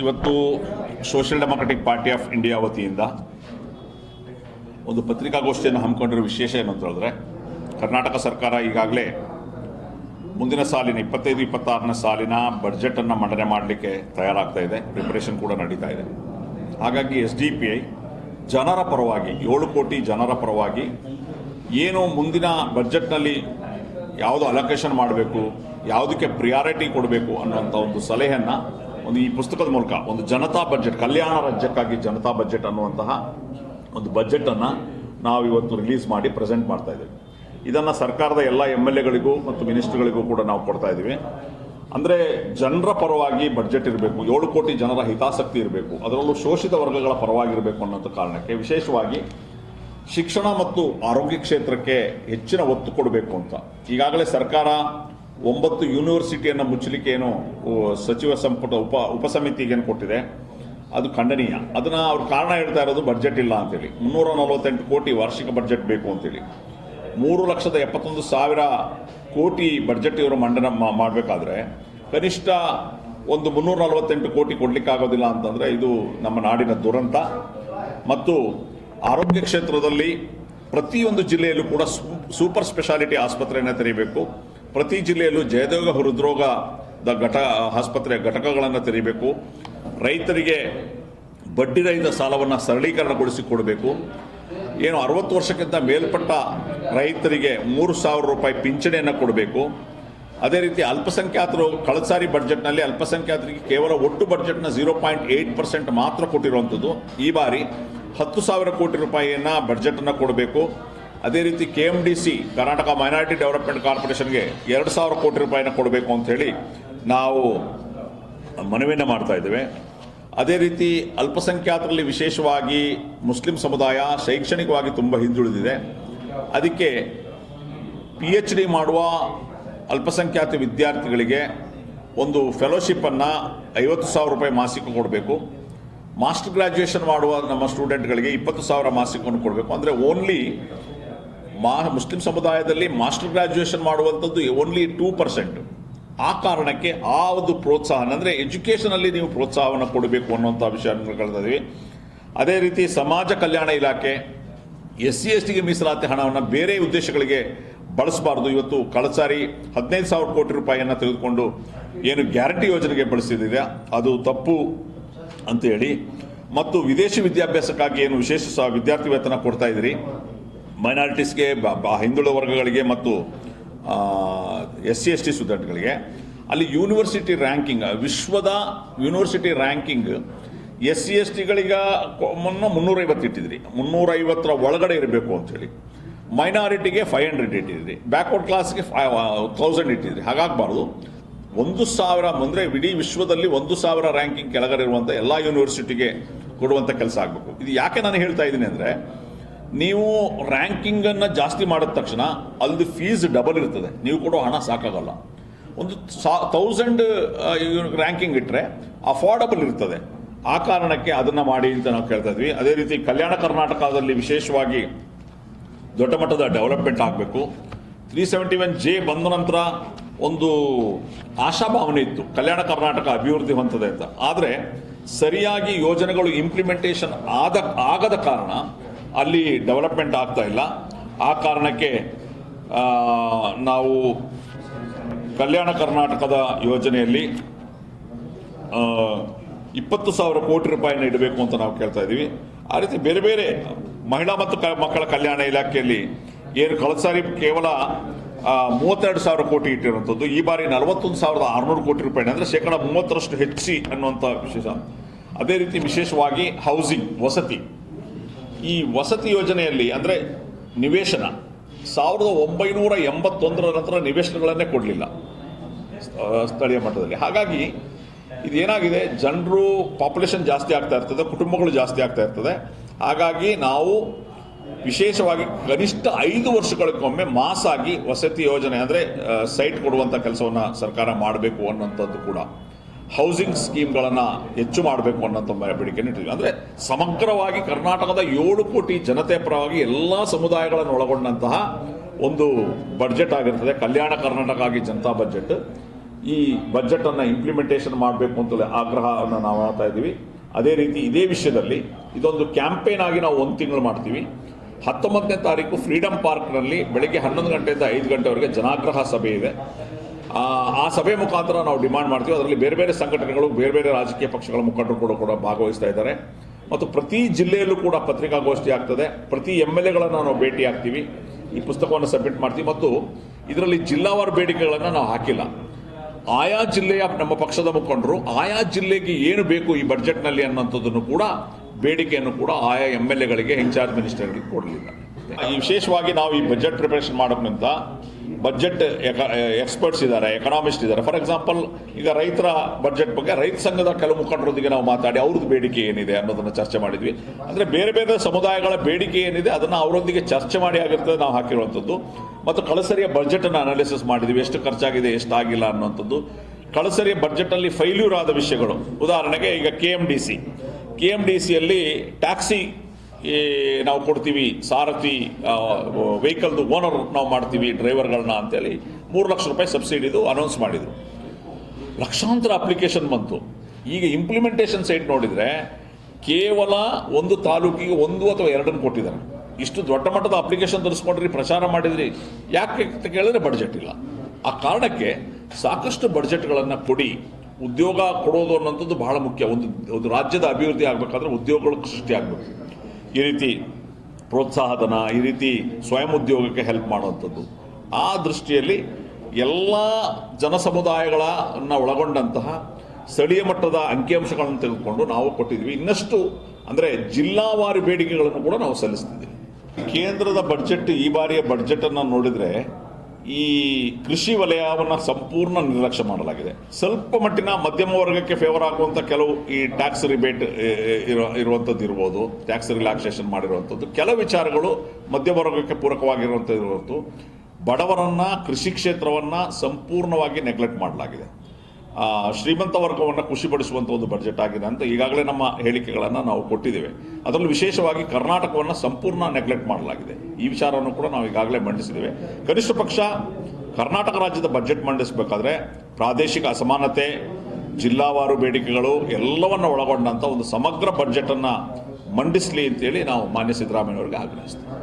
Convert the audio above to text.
ಇವತ್ತು social democratic party of India ವತಿಯಿಂದ ಒಂದು ಪತ್ರಿಕಾಗೋಷ್ಠಿಯನ್ನು ಹಮ್ಮಿಕೊಂಡಿರೋ ವಿಶೇಷ ಏನು ಅಂತ ಹೇಳಿದ್ರೆ, ಕರ್ನಾಟಕ ಸರ್ಕಾರ ಈಗಾಗಲೇ ಮುಂದಿನ ಸಾಲಿನ ಇಪ್ಪತ್ತೈದು, ಇಪ್ಪತ್ತಾರನೇ ಸಾಲಿನ ಬಡ್ಜೆಟನ್ನು ಮಂಡನೆ ಮಾಡಲಿಕ್ಕೆ ತಯಾರಾಗ್ತಾ ಇದೆ ಪ್ರಿಪರೇಷನ್ ಕೂಡ ನಡೀತಾ ಇದೆ. ಹಾಗಾಗಿ ಎಸ್ ಡಿ ಪಿ ಐ ಜನರ ಪರವಾಗಿ, ಏಳು ಕೋಟಿ ಜನರ ಪರವಾಗಿ ಏನು ಮುಂದಿನ ಬಜೆಟ್ನಲ್ಲಿ ಯಾವುದು ಅಲೋಕೇಶನ್ ಮಾಡಬೇಕು, ಯಾವುದಕ್ಕೆ ಪ್ರಿಯಾರಿಟಿ ಕೊಡಬೇಕು ಅನ್ನುವಂಥ ಒಂದು ಸಲಹೆಯನ್ನು ಒಂದು ಈ ಪುಸ್ತಕದ ಮೂಲಕ ಒಂದು ಜನತಾ ಬಜೆಟ್ ಕಲ್ಯಾಣ ರಾಜ್ಯಕ್ಕಾಗಿ ಜನತಾ ಬಜೆಟ್ ಅನ್ನುವಂತಹ ಒಂದು ಬಜೆಟನ್ನು ನಾವು ಇವತ್ತು ರಿಲೀಸ್ ಮಾಡಿ ಪ್ರೆಸೆಂಟ್ ಮಾಡ್ತಾ ಇದ್ದೇವೆ. ಇದನ್ನು ಸರ್ಕಾರದ ಎಲ್ಲ ಎಂ ಎಲ್ ಎಗಳಿಗೂ ಮತ್ತು ಮಿನಿಸ್ಟರ್ಗಳಿಗೂ ಕೂಡ ನಾವು ಕೊಡ್ತಾ ಇದ್ದೀವಿ. ಅಂದರೆ ಜನರ ಪರವಾಗಿ ಬಜೆಟ್ ಇರಬೇಕು, ಏಳು ಕೋಟಿ ಜನರ ಹಿತಾಸಕ್ತಿ ಇರಬೇಕು, ಅದರಲ್ಲೂ ಶೋಷಿತ ವರ್ಗಗಳ ಪರವಾಗಿರಬೇಕು ಅನ್ನೋಂಥ ಕಾರಣಕ್ಕೆ ವಿಶೇಷವಾಗಿ ಶಿಕ್ಷಣ ಮತ್ತು ಆರೋಗ್ಯ ಕ್ಷೇತ್ರಕ್ಕೆ ಹೆಚ್ಚಿನ ಒತ್ತು ಕೊಡಬೇಕು ಅಂತ. ಈಗಾಗಲೇ ಸರ್ಕಾರ ಒಂಬತ್ತು ಯೂನಿವರ್ಸಿಟಿಯನ್ನು ಮುಚ್ಚಲಿಕ್ಕೆ ಏನು ಸಚಿವ ಸಂಪುಟ ಉಪ, ಉಪಸಮಿತಿಗೇನು ಕೊಟ್ಟಿದೆ. ಅದು ಖಂಡನೀಯ. ಅದನ್ನು ಅವ್ರ ಕಾರಣ ಹೇಳ್ತಾ ಇರೋದು ಬಜೆಟ್ ಇಲ್ಲ ಅಂತೇಳಿ. ಮುನ್ನೂರ ನಲವತ್ತೆಂಟು ಕೋಟಿ ವಾರ್ಷಿಕ ಬಜೆಟ್ ಬೇಕು ಅಂತೇಳಿ. ಮೂರು ಲಕ್ಷದ ಎಪ್ಪತ್ತೊಂದು ಸಾವಿರ ಕೋಟಿ ಬಜೆಟ್ ಇವರು ಮಂಡನೆ ಮಾಡಬೇಕಾದ್ರೆ ಕನಿಷ್ಠ ಒಂದು ಮುನ್ನೂರ ನಲವತ್ತೆಂಟು ಕೋಟಿ ಕೊಡಲಿಕ್ಕಾಗೋದಿಲ್ಲ ಅಂತಂದರೆ ಇದು ನಮ್ಮ ನಾಡಿನ ದುರಂತ. ಮತ್ತು ಆರೋಗ್ಯ ಕ್ಷೇತ್ರದಲ್ಲಿ ಪ್ರತಿಯೊಂದು ಜಿಲ್ಲೆಯಲ್ಲೂ ಕೂಡ ಸೂಪರ್ ಸ್ಪೆಷಾಲಿಟಿ ಆಸ್ಪತ್ರೆಯನ್ನು ತೆರೀಬೇಕು. ಪ್ರತಿ ಜಿಲ್ಲೆಯಲ್ಲೂ ಜಯದೇವ ಹೃದ್ರೋಗದ ಘಟ, ಆಸ್ಪತ್ರೆಯ ಘಟಕಗಳನ್ನು ತೆರೀಬೇಕು. ರೈತರಿಗೆ ಬಡ್ಡಿ ರಹಿತ ಸಾಲವನ್ನು ಸರಳೀಕರಣಗೊಳಿಸಿ ಕೊಡಬೇಕು ಏನು ಅರವತ್ತು ವರ್ಷಕ್ಕಿಂತ ಮೇಲ್ಪಟ್ಟ ರೈತರಿಗೆ ಮೂರು ಸಾವಿರ ರೂಪಾಯಿ ಪಿಂಚಣಿಯನ್ನು ಕೊಡಬೇಕು. ಅದೇ ರೀತಿ ಅಲ್ಪಸಂಖ್ಯಾತರು ಕಳಸಾರಿ ಸಾರಿ ಬಡ್ಜೆಟ್ನಲ್ಲಿ ಅಲ್ಪಸಂಖ್ಯಾತರಿಗೆ ಕೇವಲ ಒಟ್ಟು ಬಡ್ಜೆಟ್ನ ಝೀರೋ ಪಾಯಿಂಟ್ ಏಯ್ಟ್ ಪರ್ಸೆಂಟ್ ಮಾತ್ರ ಕೊಟ್ಟಿರುವಂಥದ್ದು. ಈ ಬಾರಿ ಹತ್ತು ಸಾವಿರ ಕೋಟಿ ರೂಪಾಯಿಯನ್ನು ಬಡ್ಜೆಟನ್ನು ಕೊಡಬೇಕು. ಅದೇ ರೀತಿ K M D C Karnataka minority development ಕಾರ್ಪೊರೇಷನ್ಗೆ ಎರಡು ಸಾವಿರ ಕೋಟಿ ರೂಪಾಯಿನ ಕೊಡಬೇಕು ಅಂತ ಹೇಳಿ ನಾವು ಮನವಿಯನ್ನು ಮಾಡ್ತಾ ಇದ್ದೇವೆ. ಅದೇ ರೀತಿ ಅಲ್ಪಸಂಖ್ಯಾತರಲ್ಲಿ ವಿಶೇಷವಾಗಿ ಮುಸ್ಲಿಂ ಸಮುದಾಯ ಶೈಕ್ಷಣಿಕವಾಗಿ ತುಂಬ ಹಿಂದುಳಿದಿದೆ. ಅದಕ್ಕೆ ಪಿ ಎಚ್ ಡಿ ಮಾಡುವ ಅಲ್ಪಸಂಖ್ಯಾತ ವಿದ್ಯಾರ್ಥಿಗಳಿಗೆ ಒಂದು ಫೆಲೋಶಿಪ್ಪನ್ನು ಐವತ್ತು ಸಾವಿರ ರೂಪಾಯಿ ಮಾಸಿಕ ಕೊಡಬೇಕು. ಮಾಸ್ಟರ್ ಗ್ರಾಜ್ಯುಯೇಷನ್ ಮಾಡುವ ನಮ್ಮ ಸ್ಟೂಡೆಂಟ್ಗಳಿಗೆ ಇಪ್ಪತ್ತು ಸಾವಿರ ಮಾಸಿಕವನ್ನು ಕೊಡಬೇಕು. ಅಂದರೆ ಓನ್ಲಿ ಮಾ, ಮುಸ್ಲಿಂ ಸಮುದಾಯದಲ್ಲಿ ಮಾಸ್ಟರ್ ಗ್ರಾಜ್ಯುಯೇಷನ್ ಮಾಡುವಂಥದ್ದು ಓನ್ಲಿ ಟೂ ಪರ್ಸೆಂಟ್ ಆ ಕಾರಣಕ್ಕೆ ಆ ಒಂದು ಪ್ರೋತ್ಸಾಹನ, ಅಂದರೆ ಎಜುಕೇಷನಲ್ಲಿ ನೀವು ಪ್ರೋತ್ಸಾಹವನ್ನು ಕೊಡಬೇಕು ಅನ್ನುವಂಥ ವಿಷಯವನ್ನು ಕಳೆದಿದ್ದೀವಿ ಅದೇ ರೀತಿ ಸಮಾಜ ಕಲ್ಯಾಣ ಇಲಾಖೆ, ಎಸ್ ಸಿ ಎಸ್ ಟಿಗೆ ಮೀಸಲಾತಿ ಹಣವನ್ನು ಬೇರೆ ಉದ್ದೇಶಗಳಿಗೆ ಬಳಸಬಾರ್ದು. ಇವತ್ತು ಕಳಸಾರಿ ಸಾರಿ ಹದಿನೈದು ಸಾವಿರ ಕೋಟಿ ರೂಪಾಯಿಯನ್ನು ತೆಗೆದುಕೊಂಡು ಏನು ಗ್ಯಾರಂಟಿ ಯೋಜನೆಗೆ ಬಳಸಿದಿದೆ ಅದು ತಪ್ಪು ಅಂತೇಳಿ. ಮತ್ತು ವಿದೇಶಿ ವಿದ್ಯಾಭ್ಯಾಸಕ್ಕಾಗಿ ಏನು ವಿಶೇಷ ವಿದ್ಯಾರ್ಥಿ ವೇತನ ಕೊಡ್ತಾ ಇದ್ದೀರಿ ಮೈನಾರಿಟೀಸ್ಗೆ ಹಿಂದುಳಿದ ವರ್ಗಗಳಿಗೆ ಮತ್ತು ಎಸ್ ಸಿ ಎಸ್ ಟಿ ಸ್ಟೂಡೆಂಟ್ಗಳಿಗೆ, ಅಲ್ಲಿ ಯೂನಿವರ್ಸಿಟಿ ರ್ಯಾಂಕಿಂಗ್, ವಿಶ್ವದ university ranking, S C S ಟಿಗಳಿಗ ಮುನ್ನ ಮುನ್ನೂರೈವತ್ತು ಇಟ್ಟಿದ್ರಿ. ಮುನ್ನೂರೈವತ್ತರ ಒಳಗಡೆ ಇರಬೇಕು ಅಂತೇಳಿ ಮೈನಾರಿಟಿಗೆ ಫೈವ್ ಹಂಡ್ರೆಡ್ ಇಟ್ಟಿದ್ರಿ. ಬ್ಯಾಕ್ವರ್ಡ್ ಕ್ಲಾಸ್ಗೆ ಫೈವ್ ತೌಸಂಡ್ ಇಟ್ಟಿದ್ರಿ. ಹಾಗಾಗಬಾರ್ದು. ಒಂದು ಸಾವಿರ ಅಂದರೆ ಇಡೀ ವಿಶ್ವದಲ್ಲಿ ಒಂದು ಸಾವಿರ ರ್ಯಾಂಕಿಂಗ್ ಕೆಳಗಡೆ ಇರುವಂಥ ಎಲ್ಲ ಯೂನಿವರ್ಸಿಟಿಗೆ ಕೊಡುವಂಥ ಕೆಲಸ ಆಗಬೇಕು. ಇದು ಯಾಕೆ ನಾನು ಹೇಳ್ತಾ ಇದ್ದೀನಿ ಅಂದರೆ ನೀವು ರ್ಯಾಂಕಿಂಗನ್ನು ಜಾಸ್ತಿ ಮಾಡಿದ ತಕ್ಷಣ ಅಲ್ಲಿ ಫೀಸ್ ಡಬಲ್ ಇರ್ತದೆ. ನೀವು ಕೊಡೋ ಹಣ ಸಾಕಾಗಲ್ಲ. ಒಂದು ಸಾ ತೌಸಂಡ್ ರ್ಯಾಂಕಿಂಗ್ ಇಟ್ಟರೆ ಅಫೋರ್ಡಬಲ್ ಇರ್ತದೆ. ಆ ಕಾರಣಕ್ಕೆ ಅದನ್ನು ಮಾಡಿ ಅಂತ ನಾವು ಕೇಳ್ತಾ ಇದ್ವಿ. ಅದೇ ರೀತಿ ಕಲ್ಯಾಣ ಕರ್ನಾಟಕದಲ್ಲಿ ವಿಶೇಷವಾಗಿ ದೊಡ್ಡ ಮಟ್ಟದ ಡೆವಲಪ್ಮೆಂಟ್ ಆಗಬೇಕು. ತ್ರೀ ಸೆವೆಂಟಿ ಒನ್ ಜೆ ಬಂದ ನಂತರ ಒಂದು ಆಶಾಭಾವನೆ ಇತ್ತು. ಕಲ್ಯಾಣ ಕರ್ನಾಟಕ ಅಭಿವೃದ್ಧಿ ಹೊಂದದೆ ಅಂತ. ಆದರೆ ಸರಿಯಾಗಿ ಯೋಜನೆಗಳು ಇಂಪ್ಲಿಮೆಂಟೇಷನ್ ಆದ, ಆಗದ ಕಾರಣ ಅಲ್ಲಿ ಡೆವಲಪ್ಮೆಂಟ್ ಆಗ್ತಾ ಇಲ್ಲ. ಆ ಕಾರಣಕ್ಕೆ ನಾವು ಕಲ್ಯಾಣ ಕರ್ನಾಟಕದ ಯೋಜನೆಯಲ್ಲಿ ಇಪ್ಪತ್ತು ಸಾವಿರ ಕೋಟಿ ರೂಪಾಯಿನ ಇಡಬೇಕು ಅಂತ ನಾವು ಕೇಳ್ತಾ ಇದ್ದೀವಿ. ಆ ರೀತಿ ಬೇರೆ ಬೇರೆ ಮಹಿಳಾ ಮತ್ತು ಮಕ್ಕಳ ಕಲ್ಯಾಣ ಇಲಾಖೆಯಲ್ಲಿ ಏನು ಕಳೆದ ಸಾರಿ ಕೇವಲ ಮೂವತ್ತೆರಡು ಸಾವಿರ ಕೋಟಿ ಇಟ್ಟಿರುವಂಥದ್ದು. ಈ ಬಾರಿ ನಲವತ್ತೊಂದು ಸಾವಿರದ ಆರುನೂರು ಕೋಟಿ ರೂಪಾಯಿ ಅಂದರೆ ಶೇಕಡ ಮೂವತ್ತರಷ್ಟು ಹೆಚ್ಚಿ ಅನ್ನುವಂಥ ವಿಶೇಷ. ಅದೇ ರೀತಿ ವಿಶೇಷವಾಗಿ ಹೌಸಿಂಗ್ ವಸತಿ. ಈ ವಸತಿ ಯೋಜನೆಯಲ್ಲಿ ಅಂದರೆ ನಿವೇಶನ ಸಾವಿರದ ಒಂಬೈನೂರ ಎಂಬತ್ತೊಂದರ ನಂತರ ನಿವೇಶನಗಳನ್ನೇ ಕೊಡಲಿಲ್ಲ ಸ್ಥಳೀಯ ಮಟ್ಟದಲ್ಲಿ. ಹಾಗಾಗಿ ಇದೇನಾಗಿದೆ? ಜನರು ಪಾಪ್ಯುಲೇಷನ್ ಜಾಸ್ತಿ ಆಗ್ತಾ ಇರ್ತದೆ, ಕುಟುಂಬಗಳು ಜಾಸ್ತಿ ಆಗ್ತಾ ಇರ್ತದೆ. ಹಾಗಾಗಿ ನಾವು ವಿಶೇಷವಾಗಿ ಕನಿಷ್ಠ ಐದು ವರ್ಷಗಳಿಗೊಮ್ಮೆ ಮಾಸಾಗಿ ವಸತಿ ಯೋಜನೆ ಅಂದರೆ ಸೈಟ್ ಕೊಡುವಂಥ ಕೆಲಸವನ್ನು ಸರ್ಕಾರ ಮಾಡಬೇಕು ಅನ್ನುವಂಥದ್ದು ಕೂಡ. ಹೌಸಿಂಗ್ ಸ್ಕೀಮ್ಗಳನ್ನು ಹೆಚ್ಚು ಮಾಡಬೇಕು ಅನ್ನೋಂಥ ಬೇಡಿಕೆ ಇಟ್ಟಿದ್ವಿ ಅಂದರೆ ಸಮಗ್ರವಾಗಿ ಕರ್ನಾಟಕದ ಏಳು ಕೋಟಿ ಜನತೆ ಪರವಾಗಿ ಎಲ್ಲ ಸಮುದಾಯಗಳನ್ನು ಒಳಗೊಂಡಂತಹ ಒಂದು ಬಡ್ಜೆಟ್ ಆಗಿರ್ತದೆ. ಕಲ್ಯಾಣ ಕರ್ನಾಟಕ ಆಗಿ ಜನತಾ ಬಜೆಟ್ ಈ ಬಜೆಟನ್ನು ಇಂಪ್ಲಿಮೆಂಟೇಷನ್ ಮಾಡಬೇಕು ಅಂತಲೇ ಆಗ್ರಹವನ್ನು ನಾವು ಮಾಡ್ತಾ ಇದ್ದೀವಿ. ಅದೇ ರೀತಿ ಇದೇ ವಿಷಯದಲ್ಲಿ ಇದೊಂದು ಕ್ಯಾಂಪೇನ್ ಆಗಿ ನಾವು ಒಂದು ತಿಂಗಳು ಮಾಡ್ತೀವಿ. ಹತ್ತೊಂಬತ್ತನೇ ತಾರೀಕು ಫ್ರೀಡಮ್ ಪಾರ್ಕ್ನಲ್ಲಿ ಬೆಳಗ್ಗೆ ಹನ್ನೊಂದು ಗಂಟೆಯಿಂದ ಐದು ಗಂಟೆವರೆಗೆ ಜನಾಗ್ರಹ ಸಭೆ ಇದೆ. ಆ ಸಭೆ ಮುಖಾಂತರ ನಾವು ಡಿಮಾಂಡ್ ಮಾಡ್ತೀವಿ. ಅದರಲ್ಲಿ ಬೇರೆ ಬೇರೆ ಸಂಘಟನೆಗಳು, ಬೇರೆ ಬೇರೆ ರಾಜಕೀಯ ಪಕ್ಷಗಳ ಮುಖಂಡರು ಕೂಡ ಕೂಡ ಭಾಗವಹಿಸ್ತಾ ಇದ್ದಾರೆ. ಮತ್ತು ಪ್ರತಿ ಜಿಲ್ಲೆಯಲ್ಲೂ ಕೂಡ ಪತ್ರಿಕಾಗೋಷ್ಠಿ ಆಗ್ತದೆ. ಪ್ರತಿ ಎಂ ಎಲ್ ಎಗಳನ್ನು ನಾವು ಭೇಟಿ ಆಗ್ತೀವಿ. ಈ ಪುಸ್ತಕವನ್ನು ಸಬ್ಮಿಟ್ ಮಾಡ್ತೀವಿ. ಮತ್ತು ಇದರಲ್ಲಿ ಜಿಲ್ಲಾವಾರು ಬೇಡಿಕೆಗಳನ್ನು ನಾವು ಹಾಕಿಲ್ಲ. ಆಯಾ ಜಿಲ್ಲೆಯ ನಮ್ಮ ಪಕ್ಷದ ಮುಖಂಡರು, ಆಯಾ ಜಿಲ್ಲೆಗೆ ಏನು ಬೇಕು ಈ ಬಡ್ಜೆಟ್ನಲ್ಲಿ ಅನ್ನೋಂಥದ್ದನ್ನು ಕೂಡ ಬೇಡಿಕೆಯನ್ನು ಕೂಡ ಆಯಾ ಎಂ ಎಲ್ ಎಗಳಿಗೆ ಇನ್ಚಾರ್ಜ್ ಮಿನಿಸ್ಟರ್ಗಳಿಗೆ ಕೊಡಲಿಲ್ಲ. ಈ ವಿಶೇಷವಾಗಿ ನಾವು ಈ ಬಜೆಟ್ ಪ್ರಿಪರೇಷನ್ ಮಾಡೋಕ್ಕಿಂತ ಬಜೆಟ್ ಎಕ್ಸ್ಪರ್ಟ್ಸ್ ಇದ್ದಾರೆ ಎಕನಾಮಿಸ್ಟ್ ಇದ್ದಾರೆ. ಫಾರ್ ಎಕ್ಸಾಂಪಲ್ ಈಗ ರೈತರ ಬಜೆಟ್ ಬಗ್ಗೆ, ರೈತ ಸಂಘದ ಕೆಲವು ಮುಖಂಡರೊಂದಿಗೆ ನಾವು ಮಾತಾಡಿ ಅವ್ರದ್ದು ಬೇಡಿಕೆ ಏನಿದೆ ಅನ್ನೋದನ್ನು ಚರ್ಚೆ ಮಾಡಿದ್ವಿ. ಅಂದರೆ ಬೇರೆ ಬೇರೆ ಸಮುದಾಯಗಳ ಬೇಡಿಕೆ ಏನಿದೆ, ಅದನ್ನು ಅವರೊಂದಿಗೆ ಚರ್ಚೆ ಮಾಡಿ ಆಗಿರ್ತದೆ ನಾವು ಹಾಕಿರುವಂಥದ್ದು. ಮತ್ತು ಕಳಸರಿಯ ಬಜೆಟನ್ನು ಅನಾಲಿಸಿಸ್ ಮಾಡಿದ್ವಿ, ಎಷ್ಟು ಖರ್ಚಾಗಿದೆ, ಎಷ್ಟಾಗಿಲ್ಲ ಅನ್ನುವಂಥದ್ದು. ಕಳಸರಿಯ ಬಜೆಟಲ್ಲಿ ಫೈಲ್ಯೂರ್ ಆದ ವಿಷಯಗಳು. ಉದಾಹರಣೆಗೆ ಈಗ K M D C K M D ಸಿಯಲ್ಲಿ ಟ್ಯಾಕ್ಸಿ ಈ ನಾವು ಕೊಡ್ತೀವಿ ಸಾರಥಿ ವೆಹಿಕಲ್ದು ಓನರ್ ನಾವು ಮಾಡ್ತೀವಿ ಡ್ರೈವರ್ಗಳನ್ನ ಅಂತೇಳಿ ಮೂರು ಲಕ್ಷ ರೂಪಾಯಿ ಸಬ್ಸಿಡಿದು ಅನೌನ್ಸ್ ಮಾಡಿದರು. ಲಕ್ಷಾಂತರ ಅಪ್ಲಿಕೇಶನ್ ಬಂತು. ಈಗ ಇಂಪ್ಲಿಮೆಂಟೇಷನ್ ಸೈಟ್ ನೋಡಿದರೆ ಕೇವಲ ಒಂದು ತಾಲೂಕಿಗೆ ಒಂದು ಅಥವಾ ಎರಡನ್ನು ಕೊಟ್ಟಿದ್ದಾರೆ. ಇಷ್ಟು ದೊಡ್ಡ ಮಟ್ಟದ ಅಪ್ಲಿಕೇಶನ್ ತರಿಸ್ಕೊಂಡ್ರಿ, ಪ್ರಚಾರ ಮಾಡಿದ್ರಿ. ಯಾಕೆ ಅಂತ ಕೇಳಿದ್ರೆ ಬಡ್ಜೆಟ್ ಇಲ್ಲ. ಆ ಕಾರಣಕ್ಕೆ ಸಾಕಷ್ಟು ಬಡ್ಜೆಟ್ಗಳನ್ನು ಕೊಡಿ. ಉದ್ಯೋಗ ಕೊಡೋದು ಅನ್ನೋಂಥದ್ದು ಬಹಳ ಮುಖ್ಯ. ಒಂದು ಒಂದು ರಾಜ್ಯದ ಅಭಿವೃದ್ಧಿ ಆಗಬೇಕಾದ್ರೆ ಉದ್ಯೋಗಗಳು ಸೃಷ್ಟಿ ಆಗಬೇಕು. ಈ ರೀತಿ ಪ್ರೋತ್ಸಾಹಧನ, ಈ ರೀತಿ ಸ್ವಯಂ ಉದ್ಯೋಗಕ್ಕೆ ಹೆಲ್ಪ್ ಮಾಡುವಂಥದ್ದು. ಆ ದೃಷ್ಟಿಯಲ್ಲಿ ಎಲ್ಲ ಜನಸಮುದಾಯಗಳನ್ನು ಒಳಗೊಂಡಂತಹ ಸ್ಥಳೀಯ ಮಟ್ಟದ ಅಂಕಿಅಂಶಗಳನ್ನು ತೆಗೆದುಕೊಂಡು ನಾವು ಕೊಟ್ಟಿದ್ವಿ ಇನ್ನಷ್ಟು ಅಂದರೆ ಜಿಲ್ಲಾವಾರು ಬೇಡಿಕೆಗಳನ್ನು ಕೂಡ ನಾವು ಸಲ್ಲಿಸ್ತಿದ್ದೀವಿ. ಕೇಂದ್ರದ ಬಡ್ಜೆಟ್ ಈ ಬಾರಿಯ ಬಡ್ಜೆಟನ್ನು ನೋಡಿದರೆ ಈ ಕೃಷಿ ವಲಯವನ್ನು ಸಂಪೂರ್ಣ ನಿರ್ಲಕ್ಷ್ಯ ಮಾಡಲಾಗಿದೆ. ಸ್ವಲ್ಪ ಮಟ್ಟಿನ ಮಧ್ಯಮ ವರ್ಗಕ್ಕೆ ಫೇವರ್ ಆಗುವಂತ ಕೆಲವು ಈ ಟ್ಯಾಕ್ಸ್ ರಿಬೇಟ್ ಇರೋ, ಇರುವಂಥದ್ದು ಇರ್ಬೋದು. ಟ್ಯಾಕ್ಸ್ ರಿಲ್ಯಾಕ್ಸೇಷನ್ ಮಾಡಿರುವಂಥದ್ದು. ಕೆಲವು ವಿಚಾರಗಳು ಮಧ್ಯಮ ವರ್ಗಕ್ಕೆ ಪೂರಕವಾಗಿರುವಂಥದ್ದು ಇರುವಂಥದ್ದು. ಬಡವರನ್ನ ಕೃಷಿ ಕ್ಷೇತ್ರವನ್ನು ಸಂಪೂರ್ಣವಾಗಿ ನೆಗ್ಲೆಕ್ಟ್ ಮಾಡಲಾಗಿದೆ. ಶ್ರೀಮಂತ ವರ್ಗವನ್ನು ಖುಷಿಪಡಿಸುವಂಥ ಒಂದು ಬಜೆಟ್ ಆಗಿದೆ ಅಂತ ಈಗಾಗಲೇ ನಮ್ಮ ಹೇಳಿಕೆಗಳನ್ನು ನಾವು ಕೊಟ್ಟಿದ್ದೇವೆ. ಅದರಲ್ಲೂ ವಿಶೇಷವಾಗಿ ಕರ್ನಾಟಕವನ್ನು ಸಂಪೂರ್ಣ ನೆಗ್ಲೆಕ್ಟ್ ಮಾಡಲಾಗಿದೆ. ಈ ವಿಚಾರವನ್ನು ಕೂಡ ನಾವು ಈಗಾಗಲೇ ಮಂಡಿಸಿದ್ದೇವೆ. ಕನಿಷ್ಠ ಪಕ್ಷ ಕರ್ನಾಟಕ ರಾಜ್ಯದ ಬಜೆಟ್ ಮಂಡಿಸಬೇಕಾದ್ರೆ ಪ್ರಾದೇಶಿಕ ಅಸಮಾನತೆ, ಜಿಲ್ಲಾವಾರು ಬೇಡಿಕೆಗಳು ಎಲ್ಲವನ್ನು ಒಳಗೊಂಡಂಥ ಒಂದು ಸಮಗ್ರ ಬಡ್ಜೆಟನ್ನು ಮಂಡಿಸಲಿ ಅಂತೇಳಿ ನಾವು ಮಾನ್ಯ ಸಿದ್ದರಾಮಯ್ಯ ಅವರಿಗೆ ಆಗ್ರಹಿಸ್ತೀವಿ.